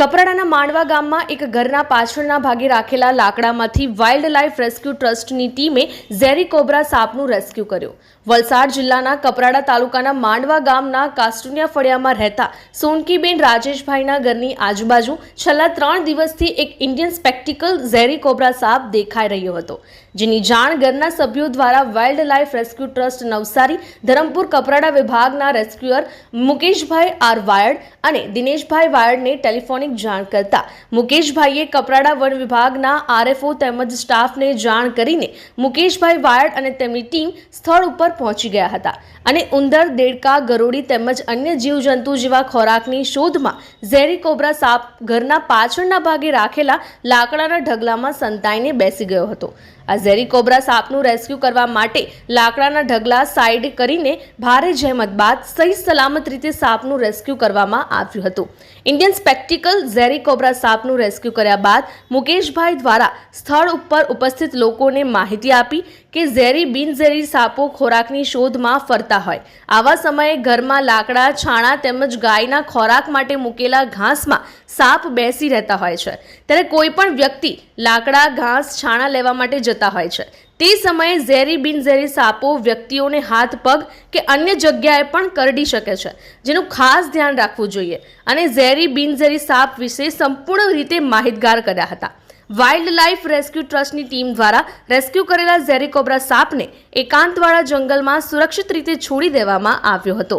કપરાડાના માંડવા ગામમાં એક ઘરના પાછળના ભાગે રાખેલા લાકડામાંથી વાઇલ્ડ લાઇફ રેસ્ક્યુ ટ્રસ્ટની ટીમે ઝેરી કોબ્રા સાપનું રેસ્ક્યુ કર્યું. વલસાડ જિલ્લાના કપરાડા તાલુકાના માંડવા ગામના કાસ્ટુનિયા ફળિયામાં રહેતા સોનકીબેન રાજેશભાઈના ઘરની આજુબાજુ છેલ્લા ત્રણ દિવસથી એક ઇન્ડિયન સ્પેક્ટિકલ ઝેરી કોબ્રા સાપ દેખાઈ રહ્યો હતો, જેની જાણ ઘરના સભ્યો દ્વારા wildlife rescue trust Navsari, Dharampur Kaprada વિભાગના રેસ્ક્યુઅર મુકેશભાઈ આર વાયડ અને દિનેશભાઈ વાયડને ટેલિફોનિક જાણ કરતા મુકેશભાઈએ કપરાડા વન વિભાગના આરએફઓ તેમજ સ્ટાફને જાણ કરીને મુકેશભાઈ વાયડ અને તેમની ટીમ સ્થળ ઉપર પહોંચી ગયા હતા અને ઉંદર, દેડકા ગરોડી તેમજ અન્ય જીવજંતુ જેવા ખોરાકની શોધમાં ઝેરી કોબરા સાપ ઘરના પાછળના ભાગે રાખેલા લાકડાના ઢગલામાં સંતાઈને બેસી ગયો હતો. આ ઝેરી કોબરા સાપનું રેસ્ક્યુ કરવા માટે લાકડાના ઢગલા સાઈડ કરીને ભારે જહેમત બાદ સહી સલામત રીતે સાપનું રેસ્ક્યુ કરવામાં આવ્યું હતું. ઇન્ડિયન સ્પેક્ટિકલ ઝેરી કોબ્રા સાપનું રેસ્ક્યુ કર્યા બાદ મુકેશભાઈ દ્વારા સ્થળ ઉપર ઉપસ્થિત લોકોને માહિતી આપી કે ઝેરી બિનઝેરી સાપો ખોરાકની શોધમાં ફરતા હોય. આવા સમયે ઘરમાં લાકડા, છાણા તેમજ ગાયના ખોરાક માટે મૂકેલા ઘાસમાં સાપ બેસી રહેતા હોય છે. ત્યારે કોઈ પણ વ્યક્તિ લાકડા, ઘાસ, છાણા લેવા માટે જતા હોય છે. તે સમયે ઝેરી બિનઝેરી સાપો વ્યક્તિઓને હાથ, પગ કે અન્ય જગ્યાએ પણ કરડી શકે છે, જેનું ખાસ ધ્યાન રાખવું જોઈએ. અને ઝેરી બિનઝેરી સાપ વિશે સંપૂર્ણ રીતે માહિતગાર કર્યા હતા. વાઇલ્ડ લાઇફ રેસ્ક્યુ ટ્રસ્ટની ટીમ દ્વારા રેસ્ક્યુ કરેલા ઝેરી કોબ્રા સાપને એકાંતવાળા જંગલમાં સુરક્ષિત રીતે છોડી દેવામાં આવ્યો હતો.